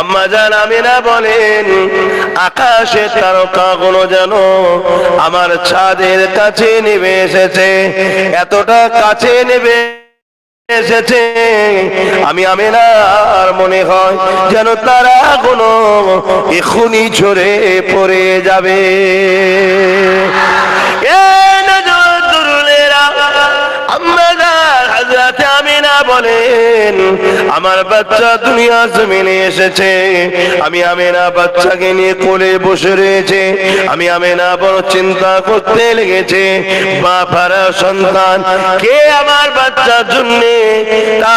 আম্মা জান আমিনা বলেন, আকাশে তারকা গুলো যেন আমার ছাদের কাছে নেমে এসেছে। এতটা কাছে নেবে এসেছে, আমি আমিনার মনে হয় যেন তারা কোনো এখুনি ঝরে পড়ে যাবে। আম্মাজান আমি আমিনা বলেন, আমার বাচ্চা দুনিয়া জমিনে এসেছে। আমি আমিনা বাচ্চাকে নিয়ে কোলে বসে রয়েছে। আমি আমিনা বড় চিন্তা করতে লেগেছে। বাপারা সন্তান, কে আমার বাচ্চার জন্য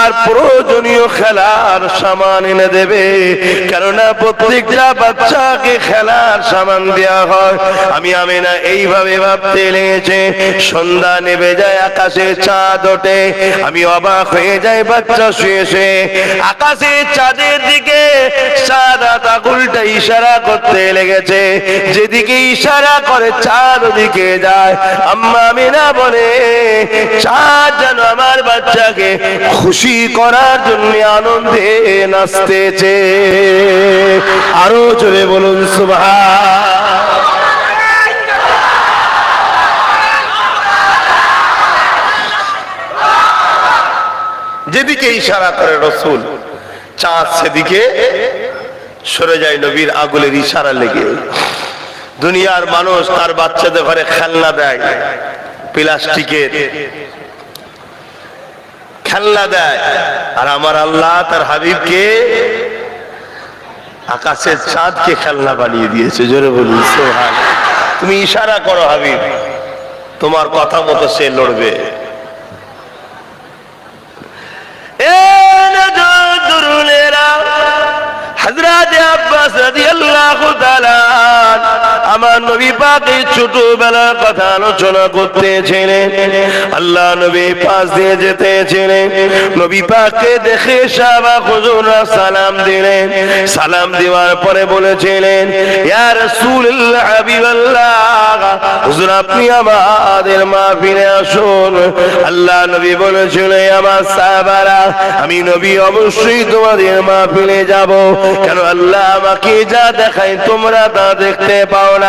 তার প্রয়োজনীয় খেলার সামান এনে দেবে। কেননা প্রত্যেকটা বাচ্চাকে খেলার সামান দেওয়া হয়। আমি আমিনা এইভাবে ভাবতে লেগেছে, সন্ধ্যা নেবে যায় আকাশে চাঁদ ওঠে। আমি অবাক হয়ে যাই বাচ্চা শুয়ে শুয়ে। আকাশে চাঁদের দিকে সাদা তাকুলটা ইশারা করতে লেগেছে। যেদিকে ইশারা করে চাঁদ ওদিকে যায়। আম্মা আমিনা বলে, চাঁদ যেন আমার বাচ্চাকে খুশি করার জন্য আনন্দে নাচতেছে। আরও জোরে বলুন সুভা যেদিকে ইশারা করে রসুল, চাঁদ সেদিকে সরে যায় নবীর আগুলের ইশারা লেগে। দুনিয়ার মানুষ তার বাচ্চাদের ঘরে খেলনা দেয়, প্লাস্টিকের। খেলনা দেয়। আর আমার আল্লাহ তার হাবিবকে আকাশের চাঁদকে খেলনা বানিয়ে দিয়েছে, জোরে বলুন সোহান তুমি ইশারা করো হাবিব, তোমার কথা মতো সে লড়বে। হযরত আব্বাস তাআলা আমার নবী পাকের ছোটবেলার কথা আলোচনা করতেছিলেন। আল্লাহ নবী পাশ দিয়ে যেতেছিলেন। নবী পাককে দেখে সাহাবা হুজুররা সালাম দিলেন। সালাম দেওয়ার পরে বলেছিলেন, ইয়া রাসূলুল্লাহ হাবিবাল্লাহ, হুজুর আপনি আমাদের মাহফিলে আসুন। আল্লাহ নবী বলেছিলেন, আমার সাহাবারা, আমি নবী অবশ্যই তোমাদের মাহফিলে যাব। কেন আল্লাহ আমাকে যা দেখায় তোমরা তা দেখতে পাও না।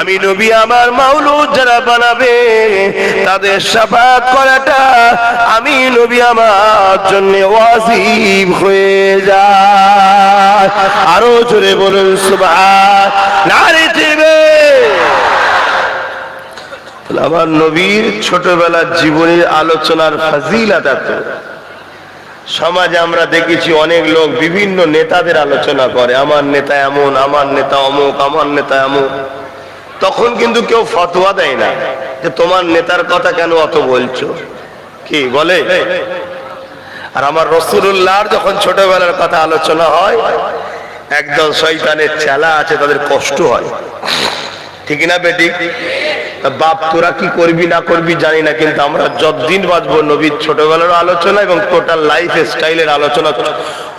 আমি নবী, আমার মাওলুদ যারা বানাবে, তাদের শাফাত করাটা আমি নবী আমার জন্য ওয়াজিব হয়ে যায়। আরও জোরে বলুন, সুবহান। নারে দিবে আমার নবীর ছোটবেলার জীবনের আলোচনার সমাজে আমরা দেখেছি অনেক লোক বিভিন্ন নেতাদের আলোচনা করে, আমার নেতা এমন, আমার নেতা অমুক, আমার নেতা এমন। তখন কিন্তু কেউ ফতোয়া দেয় না যে তোমার নেতার কথা কেন অত বলছো? কি, বলে? আর আমার রসুল্লাহর যখন ছোটবেলার কথা আলোচনা হয়, একদল শয়তানের চেলা আছে, তাদের কষ্ট হয়। ঠিক না বেটি? বাপ তোরা কি করবি না করবি জানি না, কিন্তু আমরা যতদিন বাঁচবো নবীর ছোটবেলার আলোচনা এবং টোটাল লাইফ স্টাইলের আলোচনা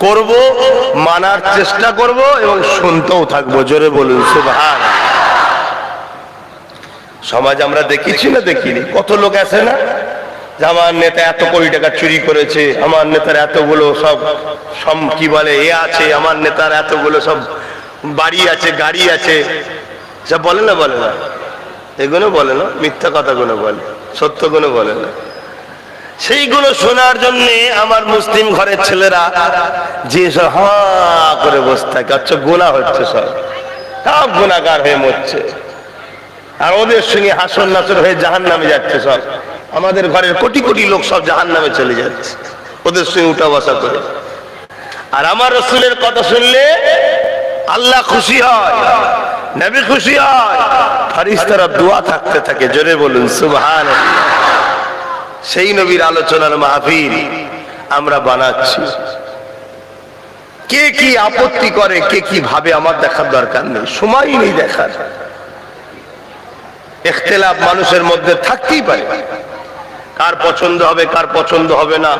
করব, মানার চেষ্টা করব এবং শুনতেও থাকব, জোরে বলুন সুভান সমাজ আমরা দেখেছি না দেখিনি? কত লোক আছে না? যে আমার নেতা এত কোটি টাকা চুরি করেছে, আমার নেতার এতগুলো সব সব কি বলে, এ আছে, আমার নেতার এতগুলো সব বাড়ি আছে, গাড়ি আছে। সব বলে না বলে না। এগুলো বলে না, মিথ্যা কথাগুলো বলে, সত্যগুলো বলে না। সেইগুলো শোনার জন্য আমার মুসলিম ঘরের ছেলেরা যে হা করে বসে থাকে আচ্ছা গোনা হচ্ছে সব। সব গুণাগার হয়ে মরছে। আর ওদের সঙ্গে হাসন নাচর হয়ে জাহান নামে যাচ্ছে সব। আমাদের ঘরের কোটি কোটি লোক সব জাহান নামে চলে যাচ্ছে, ওদের সঙ্গে উঠা বসা করে। আর আমার রসুলের কথা শুনলে আল্লাহ খুশি হয়। নবী খুশি হয়। ফারিস্তারা দোয়া থাকতে থাকে, জোরে বলুন সুবহান সেই নবীর আলোচনার মাহফিল আমরা বানাচ্ছি। কে কি আপত্তি করে, কে কি ভাবে, আমার দেখার দরকার নেই, সময় নেই দেখার। এখতেলাফ মানুষের মধ্যে থাকতেই পারে। কার পছন্দ হবে, কার পছন্দ হবে না,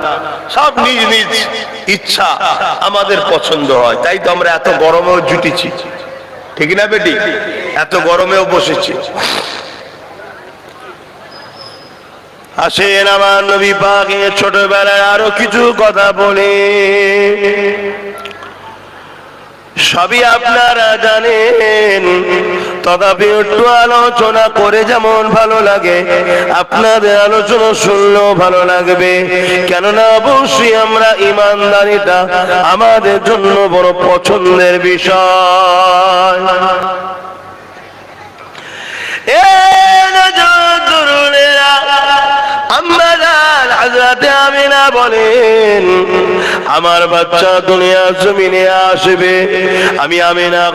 সব নিজ নিজ ইচ্ছা আমাদের পছন্দ হয়। তাই তো আমরা এত গরমেও জুটিছি। ঠিক না বেটি? এত গরমেও বসেছি। আসেন আমার নবী পাকে ছোটবেলায় আরও কিছু কথা বলে। সবই আপনারা জানেন। তথাপি একটু আলোচনা করে যেমন ভালো লাগে। আপনাদের আলোচনা শুনলেও ভালো লাগবে। কেননা অবশ্যই আমরা ইমানদারিটা আমাদের জন্য বড় পছন্দের বিষয়। এ তরুণেরা আমিনা আমি আমিনা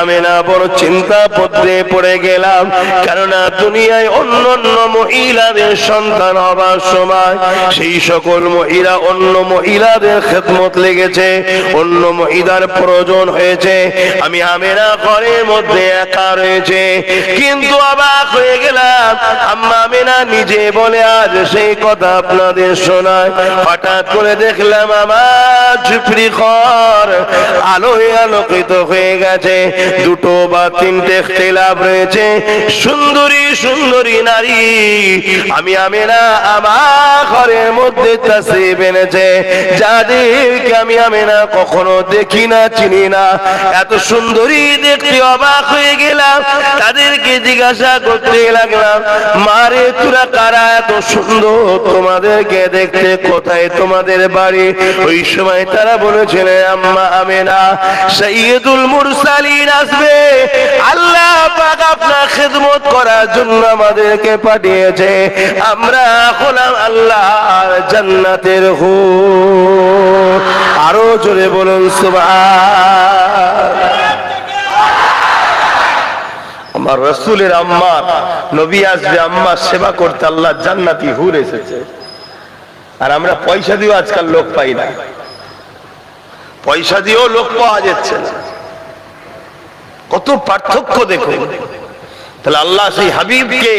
আমিনা বড় চিন্তা পত্রে পড়ে গেলাম। কেননা দুনিয়ায় অন্য অন্য মহিলাদের সন্তান হবার সময় সেই সকল মহিলা অন্য মহিলাদের খেদমত লেগেছে। অন্য মহিলার প্রয়োজন হয়েছে। আমি আমেরা ঘরের মধ্যে একা রয়েছে। কিন্তু অবাক হয়ে গেলাম, আম্মা আমিনা নিজে বলে আজ সেই কথা আপনাদের শোনায়। হঠাৎ করে দেখলাম আমার ঝুপড়ি ঘর আলোয় আলোকিত হয়ে গেছে। দুটো বা তিনটে খেলাপ রয়েছে। সুন্দরী সুন্দরী নারী, আমি আমিনা আমার ঘরের মধ্যে তাসিব এনেছে। যাদেরকে আমি আমি না কখনো দেখি না, চিনি না। এত সুন্দরী দেখতে অবাক হয়ে গেলাম, তাদেরকে জিজ্ঞাসা করতে লাগলাম মারে তোরা কারা? এত সুন্দর তোমাদেরকে দেখতে, কোথায় তোমাদের বাড়ি? ওই সময় তারা বলেছিল, আম্মা আমেনা সৈয়দুল মুরসালিন আসবে। আল্লাহ পাক আপনার খেদমত করার জন্য আমাদেরকে পাঠিয়েছে। আমরা হলাম আল্লাহ জান্নাতের হু আরও জোরে বলুন, সুবহান। আমার রসুলের আম্মার, নবী আসবে আম্মার সেবা করতে আল্লাহ জান্নাতি হুর এসেছে। আর আমরা পয়সা দিয়েও আজকাল লোক পাই না। পয়সা দিয়েও লোক পাওয়া যাচ্ছে কত পার্থক্য দেখুন। তাহলে আল্লাহ সেই হাবিবকে,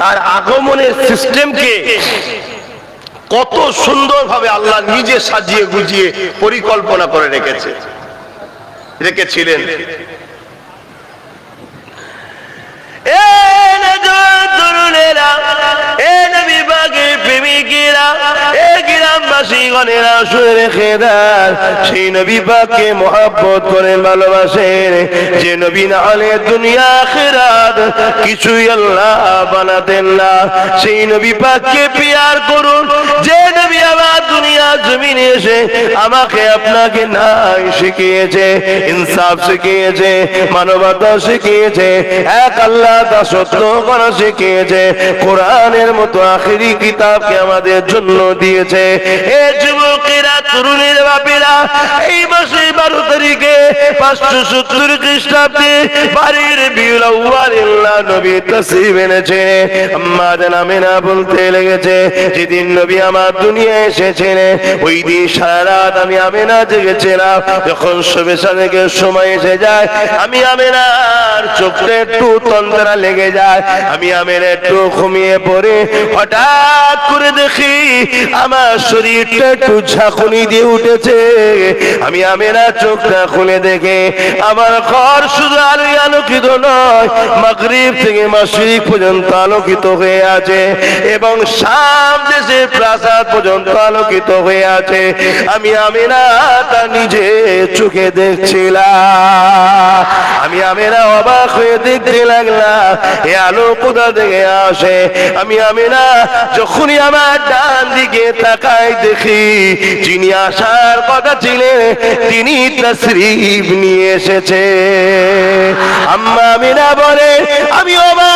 তার আগমনের সিস্টেমকে কত সুন্দরভাবে আল্লাহ নিজে সাজিয়ে গুজিয়ে পরিকল্পনা করে রেখেছে। রেখেছিলেন এ নজর তরুণেরা, এ নবী পাকের প্রেমিকেরা, এ সেই দুনিয়া কিছুই আল্লাহ বানাতেন না। সেই নবী পাককে পিয়ার করুন। যে নবী দুনিয়া জমিনে এসে আমাকে আপনাকে নাই শিখিয়েছে, ইনসাফ শিখিয়েছে, মানবতা শিখিয়েছে, এক আল্লাহ দাসত্ব করা শিখিয়েছে, কোরআনের মতো আখিরি কিতাবকে আমাদের জন্য দিয়েছে। এ যুবকেরা, তরুণের বাপেরা, এই মাসে বারো তারিখে পাঁচশো সত্তর খ্রিস্টাব্দে বাড়ির বিউল্লাহ নবী তসিব এনেছে। আম্মা জানামে না বলতে লেগেছে, যেদিন নবী আমার দুনিয়া এসেছেন ওই দিন সারা রাত আমি আমেনা জেগেছিলাম। যখন সবে সাদেকে সময় এসে যায়, আমি আমেনার চোখটা একটু তন্ত্রা লেগে যায়। আমি আমের একটু ঘুমিয়ে পড়ে হঠাৎ করে দেখি আমার শরীরটা একটু ঝাঁকুনি দিয়ে উঠেছে। আমি আমেনা চোখটা খুলে দেখে আমার ঘর শুধু আলোয় আলোকিত নয়, মাগরিব থেকে মাসিক পর্যন্ত আলোকিত হয়ে আছে এবং শাম দেশে প্রাসাদ পর্যন্ত আলোকিত হয়ে আছে, আমি আমিনা তা নিজে চোখে দেখছিলাম আমি আমিনা অবাক হয়ে দেখতে লাগলাম এ আলো কোথা থেকে আসে? আমি আমিনা যখনই আমার ডান দিকে তাকাই দেখি, যিনি আসার কথা ছিলেন তিনি তশরিফ নিয়ে এসেছে। আম্মা আমিনা বলে, আমি অবাক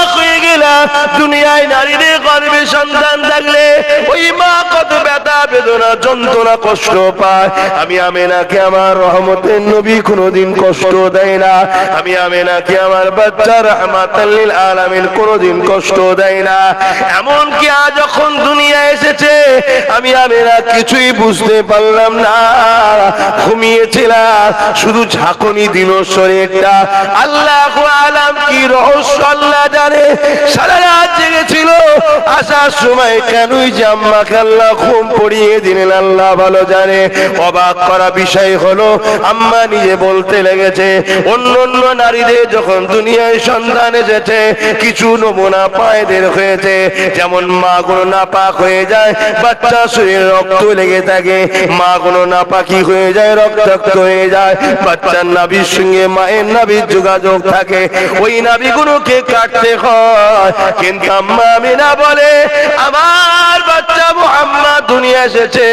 দুনিয়ায় নারীদের গর্ভে সন্তান থাকলে ওই মা কত ব্যথা, বেদনা, যন্ত্রণা, কষ্ট পায়। আমি আমেনাকে আমার রহমতের নবী কোনোদিন কষ্ট দেয় না। আমি আমেনাকে আমার বাচ্চা রহমাতাল্লিল আলামিন কোনোদিন কষ্ট দেয় না। এমন কি আজ যখন দুনিয়া এসেছে, আমি আমেনা কিছুই বুঝতে পারলাম না। ঘুমিয়েছিলাম, শুধু ঝাঁকুনি দিল শরীরটা আল্লাহ আলাম কি রহস্য আল্লাহ জানে? কিছু নমুনা পায়েদের হয়েছে। যেমন মা গুলো নাপাক হয়ে যায়, বাচ্চা শরীরে রক্ত লেগে থাকে। মা গুলো নাপাকি হয়ে যায়, রক্তাক্ত হয়ে যায়। বাচ্চার নাভির সঙ্গে মায়ের নাভির যোগাযোগ থাকে। ওই নাভিগুলোকে কাটতে হয়। কিন্তু আম্মা আমিনা বলে, আমার বাচ্চা মোহাম্মদ দুনিয়া এসেছে।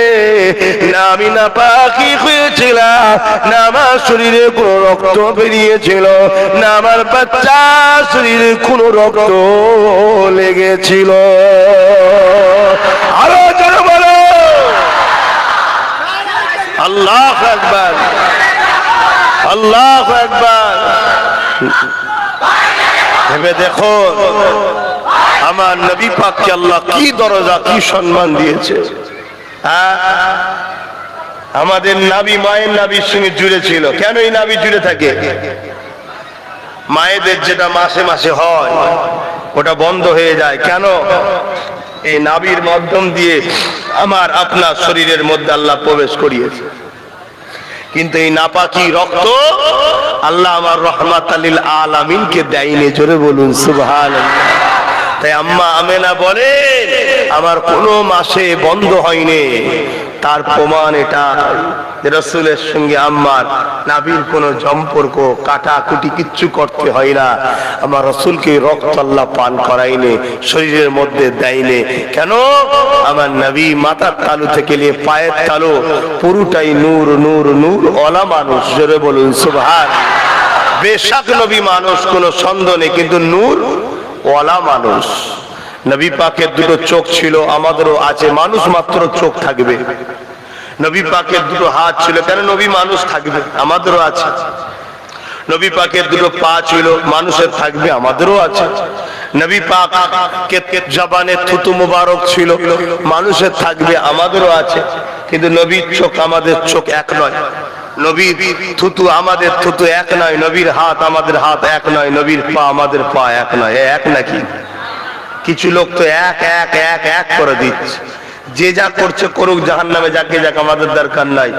না আমি না পাখি হয়েছিলাম না আমার শরীরে কোনো রক্ত বেরিয়েছিল, না আমার বাচ্চা শরীরে কোনো রক্ত লেগেছিল। আরও জন বলো। আল্লাহ একবার আল্লাহ একবার ভেবে দেখো, আমার নবী পাককে আল্লাহ কি দরজা, কি সম্মান দিয়েছে? হ্যাঁ? আমাদের নাবি, মায়ের নাবির সঙ্গে জুড়ে ছিল। কেন এই নাবি জুড়ে থাকে? মায়েদের যেটা মাসে মাসে হয়, ওটা বন্ধ হয়ে যায়। কেন? এই নাবির মাধ্যম দিয়ে আমার আপনার শরীরের মধ্যে আল্লাহ প্রবেশ করিয়েছে। কিন্তু এই নাপাকি রক্ত আল্লাহ আমার রহমাত আলিল আলামিনকে দেয়নি। জোরে বলুন সুবহান তাই আম্মা আমেনা বলে আমার কোনো মাসে বন্ধ হয়নি। তার প্রমাণ এটা রসুলের সঙ্গে আম্মার নাবির কোনো সম্পর্ক কাটাকুটি কিচ্ছু করতে হয় না। আমার রসুলকে রক্ত আল্লাহ পান করাইনি শরীরের মধ্যে দেয়নি কেন? আমার নবী মাথার তালু থেকে নিয়ে পায়ের তালু, পুরোটাই নূর নূর নূর অলা মানুষ। জোরে বলুন সুভাষ বেশাক নবী মানুষ, কোনো সন্দেহ নেই, কিন্তু নূর ওয়ালা মানুষ। নবী পাকের দুটো চোখ ছিল, আমাদেরও আছে, মানুষ মাত্র চোখ থাকবে। নবী পাকের দুটো হাত ছিল, কেন নবী মানুষ থাকবে? আমাদেরও আছে। নবী পাকের দুটো পা ছিল, মানুষের থাকবে, আমাদেরও আছে। নবী পাক কে জবানে থুতু মুবারক ছিল, মানুষের থাকবে, আমাদেরও আছে। কিন্তু নবীর চোখ আমাদের চোখ এক নয়। নবীর থুতু আমাদের থুতু এক নয়, নবীর হাত আমাদের হাত এক নয়, নবীর পা আমাদের পা এক নয়। এক নাকি? কিছু লোক তো এক এক এক এক করে দিচ্ছে। যে যা করছে করুক জাহান নামে যাকে যাক আমাদের দরকার নাই।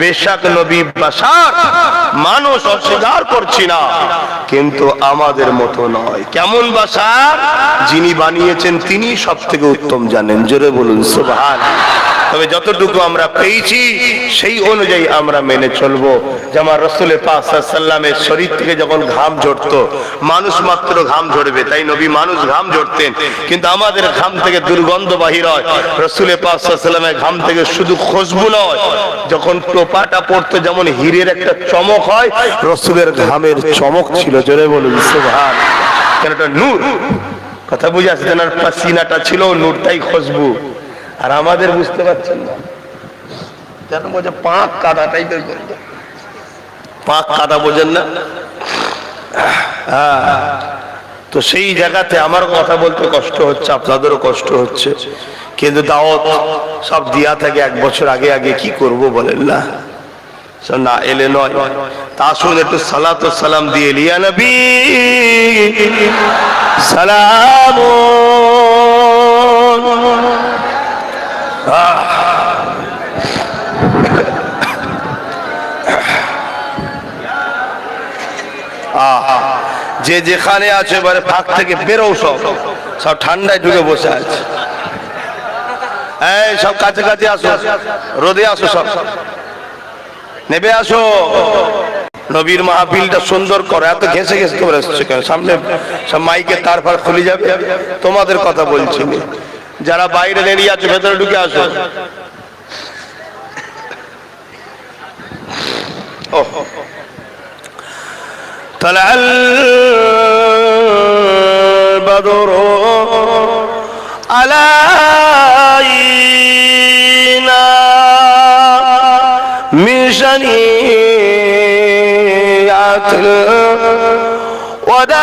বেশাক নবী বাসার মানুষ অস্বীকার করছি না, কিন্তু আমাদের মতো নয়। কেমন বাসার যিনি বানিয়েছেন তিনি সব থেকে উত্তম জানেন। জোরে বলুন সুবহান তবে যতটুকু আমরা পেয়েছি, সেই অনুযায়ী আমরা মেনে চলবো। যেমন রসুল পাকের শরীর থেকে যখন ঘাম ঝরতো, মানুষ মাত্র ঘাম ঝরবে, তাই নবী মানুষ ঘাম ঝরতেন। কিন্তু আমাদের ঘাম থেকে দুর্গন্ধ বাহির হয়। রসুল পাকের ঘাম থেকে শুধু খুশবু নয়, যখন টোপাটা পড়তো, যেমন হীরের একটা চমক হয়, রসুলের ঘামের চমক ছিল, জোরে বলুন সুভান কেন নূর? কথা বুঝে আসছে না, পাসিনাটা ছিল নূরটাই খুশবু। আর আমাদের বুঝতে পারছেন না। যেন বোঝে পাঁক কাদা টাইপের পাঁক কাদা বোঝেন না? হ্যাঁ। তো সেই জায়গাতে আমার কথা বলতে কষ্ট হচ্ছে, আপনাদেরও কষ্ট হচ্ছে। কিন্তু দাওয়াত সব দিয়া থাকে, এক বছর আগে আগে কি করব বলেন না। না, এলে নয়। তা শুন, একটু সালাত সালাম দিয়ে লিয়া নবী। সালাম যে যেখানে আছে এবারে ফাঁক থেকে বেরো সব। সব ঠান্ডায় ঢুকে বসে আছে। এই, সব কাছে কাছে আসো। রোদে আসো সব। নেবে আসো। নবীর মাহফিলটা সুন্দর করো। এত ঘেসে ঘেসে করে এসছে কেন? সামনে সব মাইকে তার ফার খুলে যাবে। তোমাদের কথা বলছি যারা বাইরে দাঁড়িয়ে আছে, ভেতরে ঢুকে আসো। ওহ। طلع البدر علينا من شنيعة الوداع.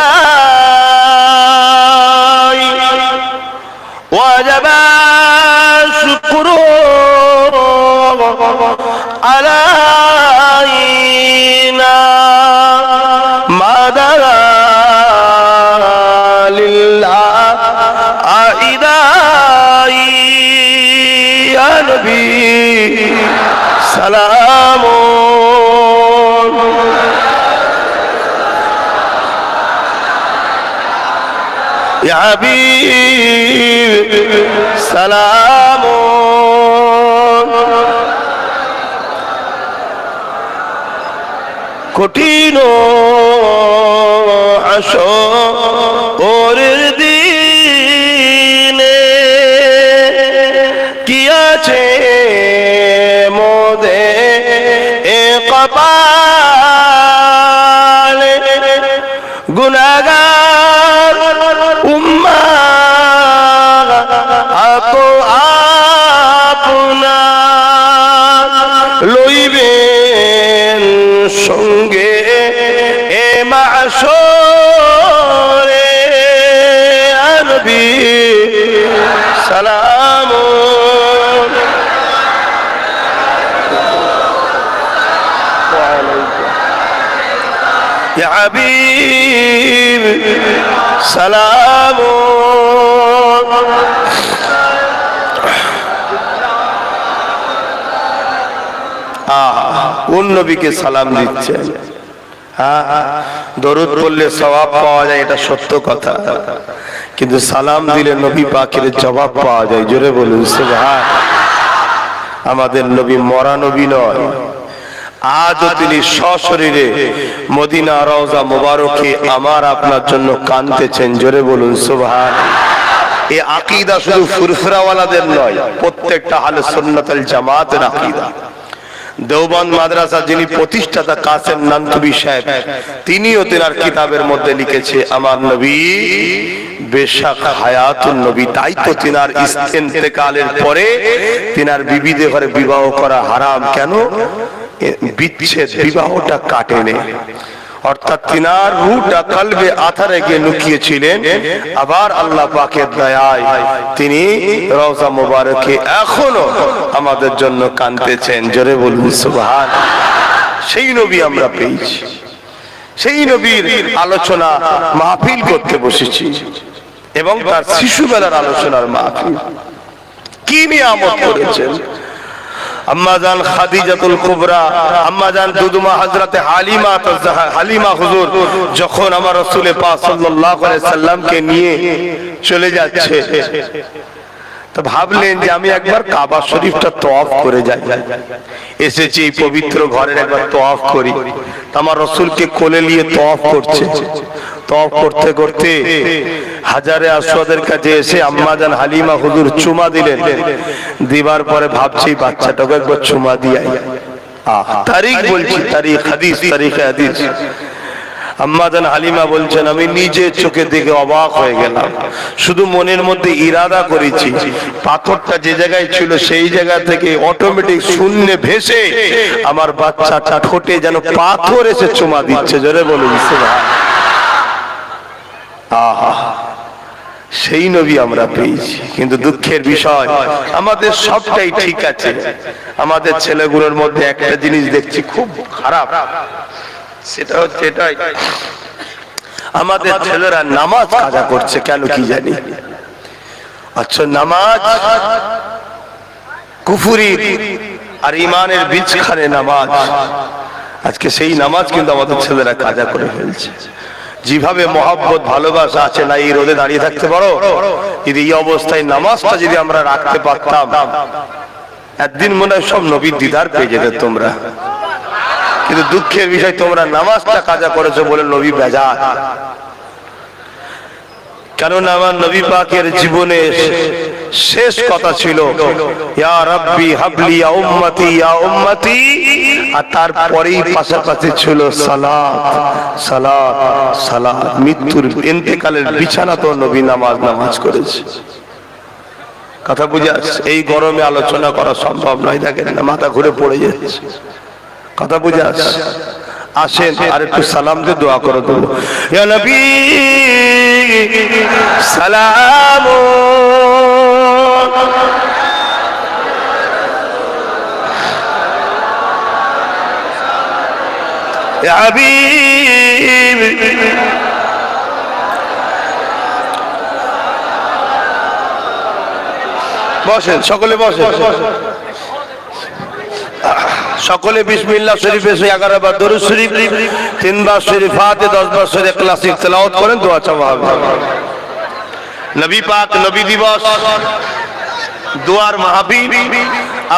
وجب الشكر علينا النبي سلام يا حبيب سلام كوتينو عشور সালাম يا حبيب سلام কোন নবীকে সালাম দিচ্ছেন হ্যাঁ দরুদ বললে সবাব পাওয়া যায় এটা সত্য কথা কিন্তু সালাম দিলে নবী পাখির জবাব পাওয়া যায়। জোরে বলুন, সুবহান। আমাদের নবী মরা নবী নয়। আজও তিনি সশরীরে মদিনা রওজা মোবারকে আমার আপনার জন্য কানতেছেন জোরে বলুন, সুবহান। এ আকিদা শুধু ফুরফুরাওয়ালাদের নয়, প্রত্যেকটা হালে সুন্নাতুল জামাতের আকিদা। দেওবন্দ মাদ্রাসা যিনি প্রতিষ্ঠাতা কাসেম নান্তবি সাহেব, তিনিও তেনার কিতাবের মধ্যে লিখেছে, আমার নবী হায়াতুন নবী। তাই তো পরে ঘরে বিবাহ করা হারাম। কেন? বিবাহটা কাটেনে। অর্থাৎ তিনার রুটা কলবে আথারে গিয়ে লুকিয়েছিলেন। আবার আল্লাহ তিনি মোবারকে এখনও আমাদের জন্য কানতেছেন জোরে বলুন সেই নবী আমরা পেয়েছি। সেই নবীর আলোচনা মাহফিল করতে বসেছি এবং তার শিশুবেলার আলোচনার মাহফিল। কি নিয়ামত করেছেন? আম্মাজান খাদিজাতুল কুবরা আম্মাজান দুদুমা হযরতে হালিমা তাজহা- হালিমা হুজুর যখন আমার রাসূলে পাক সাল্লাল্লাহু আলাইহি সাল্লামকে নিয়ে চলে যাচ্ছে তো ভাবলেন যে আমি একবার কাবা শরীফটা তওয়াফ করে যাই। এসেছি এই পবিত্র ঘরের একবার তওয়াফ করি। আমার রসুলকে কোলে নিয়ে তওয়াফ করছে। তওয়াফ করতে করতে হাজারে আসওয়াদের কাছে এসে আম্মাজান হালিমা হুজুর চুমা দিলেন। দিবার পরে ভাবছি বাচ্চাটাকে একবার চুমা আহ, তারিখ বলছি, তারিখ, হাদিস, তারিখে, হাদিস। আম্মাজান হালিমা বলছেন, আমি নিজে চোখে দেখে অবাক হয়ে গেলাম। শুধু মনের মধ্যে ইরাদা করেছি। পাথরটা যে জায়গায় ছিল, সেই জায়গা থেকে অটোমেটিক শূন্য ভেসে আমার বাচ্চাটা ঠোঁটে যেন পাথর এসে চুমা দিচ্ছে। জোরে বলুন। আহা, সেই নবী আমরা পেয়েছি। কিন্তু দুঃখের বিষয়, আমাদের সবটাই ঠিক আছে। আমাদের ছেলেগুলোর মধ্যে একটা জিনিস দেখছি, খুব খারাপ। সেটা হচ্ছে এটাই। আমাদের ছেলেরা নামাজ কাজা করছে কেন কি জানি? আচ্ছা নামাজ কুফুরি আর ইমানের বীজখানে নামাজ। আজকে সেই নামাজ কিন্তু আমাদের ছেলেরা কাজা করে ফেলছে। যেভাবে মহাব্বত ভালোবাসা আছে না এই রোদে দাঁড়িয়ে থাকতে পারো? যদি এই অবস্থায় নামাজটা যদি আমরা রাখতে পারতাম একদিন মনে হয় সব নবীর দিদার পেয়ে যেতে তোমরা। কিন্তু দুঃখের বিষয়, তোমরা নামাজটা কাজা করেছ বলে নবী বেজা কেননা আমার নবী পাকের জীবনে শেষ কথা ছিল কথা বুঝে? এই গরমে আলোচনা করা সম্ভব নয়, দেখেন মাথা ঘুরে পড়ে যাচ্ছে। কথা বুঝে আসছে? আসেন আর একটু সালাম দিয়ে দোয়া করে দেবো ইয়া নবী সালাম يا حبيبي বসেন সকলে বসেন সকলে বিসমিল্লা শরীফে সেই এগারো বার দরুদ শরীফ তিনবার শরীফ হাতে দশ বার শরীফ ক্লাসিক তেলাওয়াত করেন, দোয়া চাওয়া হবে। নবী পাক, নবী দিবস, দুয়ার মাহাবীর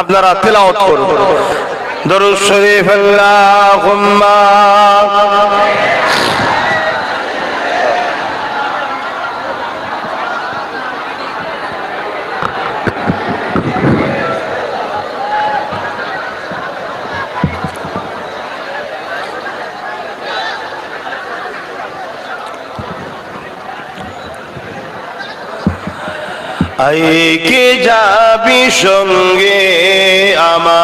আপনারা তেলাওয়াত করুন। দরুদ শরীফ আল্লাহুম্মা। আইকে যাবি সঙ্গে আমার?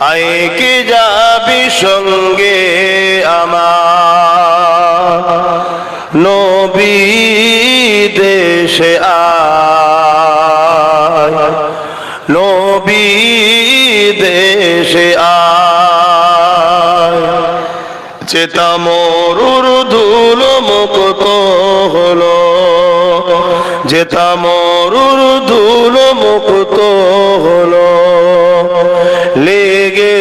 আইকে যাবি সঙ্গে আমার? নবী দেশে আয়। নবী দেশে আয়। চেতা মরুর ধুল মুক্ত হলো। যেতা মরুর ধুল মুক্ত হলো। লেগে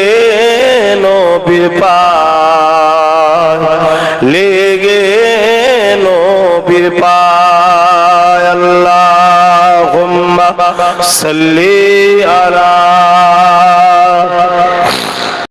নবীর পায় লেগে নবীর পায়। আল্লাহুম্মা সাল্লি আলা